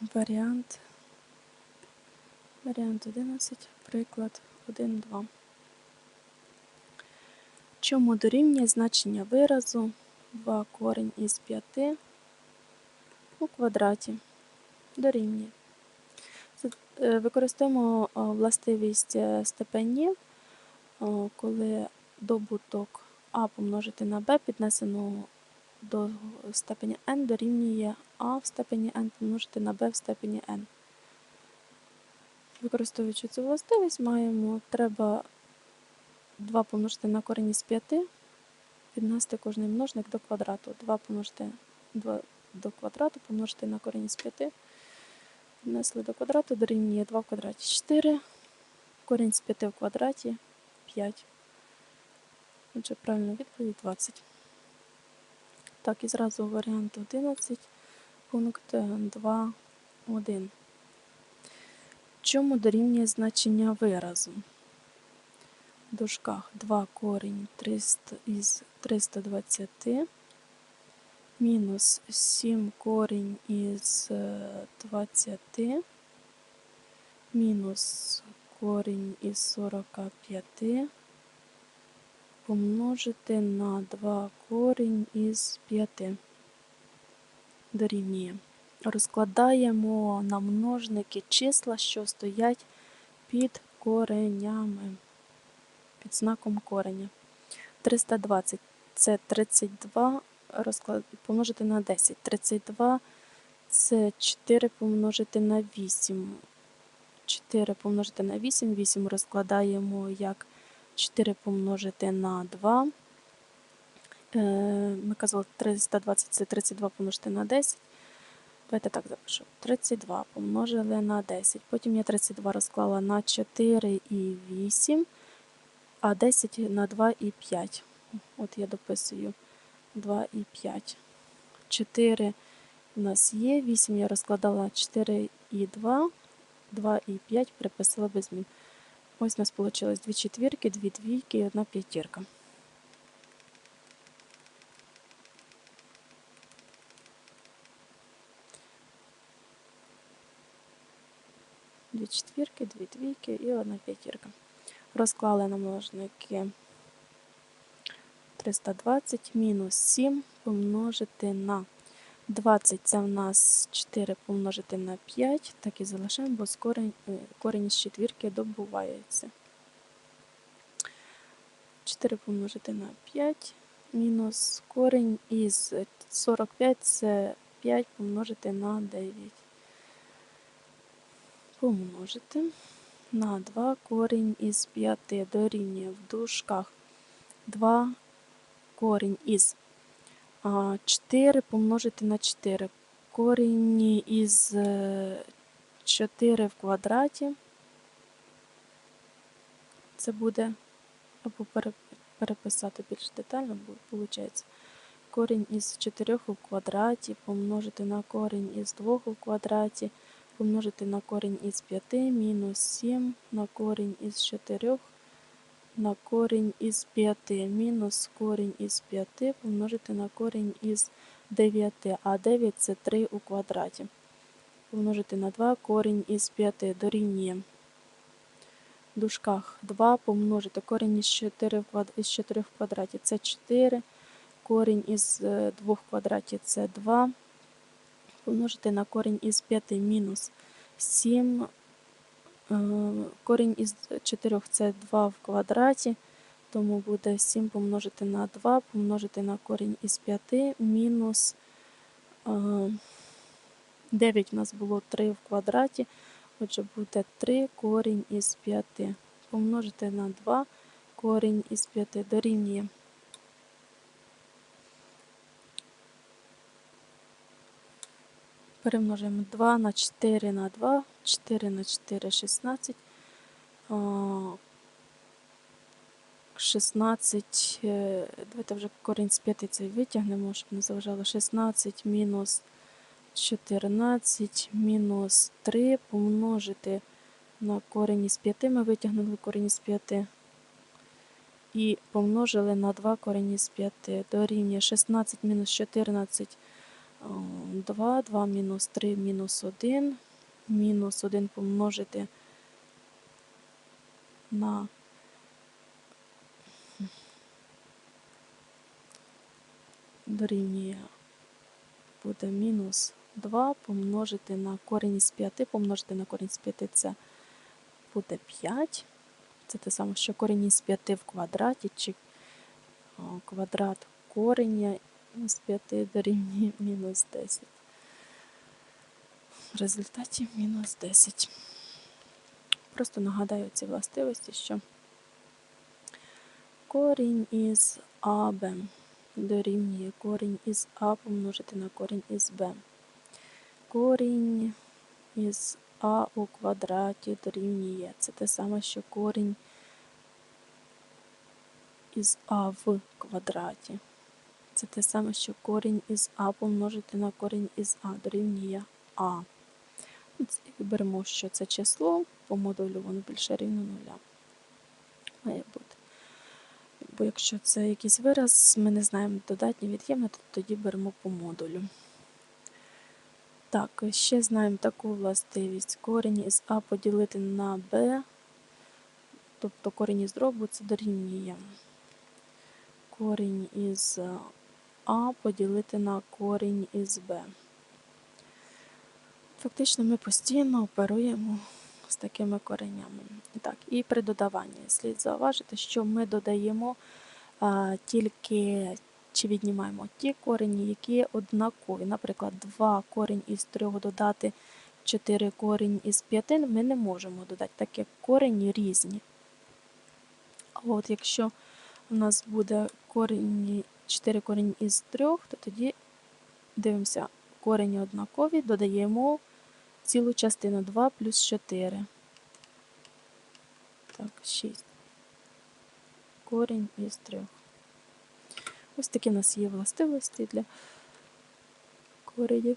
Варіант. Варіант 11, приклад 1, 2. Чому дорівнює значення виразу 2 корінь із 5 у квадраті? Дорівнює. Е, Використовуємо е, властивість е, степенів, коли добуток а помножити на b піднесено до степені n дорівнює а в степені n помножити на b в степені n. Використовуючи цю властивість, маємо треба 2 помножити на корінь із 5, піднести кожний множник до квадрату. 2 помножити 2 до квадрату, помножити на корінь із 5, піднесли до квадрату, дорівнює 2 в квадраті 4, корінь з 5 в квадраті 5. Отже, правильна відповідь 20. Так, і зразу варіант 11, пункт 2, 1. Чому дорівнює значення виразу? В дужках 2 корінь 300 із 320, мінус 7 корінь із е, 20, мінус корінь із 45, помножити на 2 корінь із 5 дорівнює. Розкладаємо на множники числа, що стоять під коренями, під знаком кореня. 320 це 32 розклад... помножити на 10. 32 це 4 помножити на 8. 4 помножити на 8, 8 розкладаємо як 4 помножити на 2. Е, Ми казали 320 це 32 помножити на 10. Давайте так запишу. 32 помножили на 10. Потім я 32 розклала на 4 і 8, а 10 на 2 і 5. От я дописую 2 і 5. 4 у нас є, 8 я розкладала 4 і 2, 2 і 5 приписала без змін. Ось у нас вийшло 2 четвірки, 2 двійки і 1 п'ятірка. Дві четвірки, дві двійки і одна п'ятірка. Розклали на множники 320 мінус 7 помножити на 20 це в нас 4 помножити на 5, так і залишаємо, бо корінь, корінь з четвірки добувається. 4 помножити на 5 мінус корінь із 45 це 5 помножити на 9. Помножити на 2 корінь із 5 дорівнює в дужках 2 корінь із 4 помножити на 4. Корінь із 4 в квадраті. Це буде, або переписати більш детально, виходить. Корінь із 4 у квадраті помножити на корінь із 2 у квадраті, помножити на корінь із 5 мінус 7 на корінь із 4 на корінь із 5 мінус корінь із 5 помножити на корінь із 9, а 9 це 3 у квадраті. Помножити на 2 корінь із 5 дорівнює дужках 2 помножити корінь із 4 в, із 4 в квадраті це 4, корінь із 2 в квадраті це 2, помножити на корінь із 5 мінус 7 Е, корінь із 4 це 2 в квадраті, тому буде 7 помножити на 2, помножити на корінь із 5, мінус 9 у нас було 3 в квадраті, отже, буде 3 корінь із 5. Помножити на 2 корінь із 5 дорівнює. Перемножуємо 2 на 4 на 2, 4 на 4 16. 16, давайте вже корінь з 5 цей витягнемо, щоб не заважало 16 мінус 14 мінус 3 помножити на корінь із 5. Ми витягнули корінь із 5 і помножили на 2 корінь із 5 дорівнює 16 мінус 14 2, 2 мінус 3, мінус 1. Мінус 1 помножити на дорівнює буде мінус 2 помножити на корінь із 5, помножити на корінь з 5 це буде 5. Це те саме, що корінь із 5 в квадраті, чи квадрат кореня із 5 дорівнює мінус 10. В результаті мінус 10. Просто нагадаю ці властивості, що корінь із АБ дорівнює корінь із А помножити на корінь із Б. Корінь із А у квадраті дорівнює. Це те саме, що корінь із А в квадраті. Це те саме, що корінь із А помножити на корінь із А дорівнює А. Беремо, що це число, по модулю воно більше рівно нуля. Має бути. Бо якщо це якийсь вираз, ми не знаємо додатнє від'ємне, то тоді беремо по модулю. Так, ще знаємо таку властивість. Корінь із А поділити на Б, тобто корінь із дробу це дорівнює. Корінь із А поділити на корінь із Б. Фактично ми постійно оперуємо з такими коренями. Так, і при додаванні слід зауважити, що ми додаємо а, тільки чи віднімаємо ті корені, які однакові. Наприклад, 2 корінь із 3 додати 4 корінь із 5 ми не можемо додати, так як корені різні. А от якщо у нас буде корінь, 4 корінь із 3, то тоді дивимося, корені однакові, додаємо цілу частину 2 плюс 4. Так, 6. Корінь із 3. Ось такі в нас є властивості для коренів.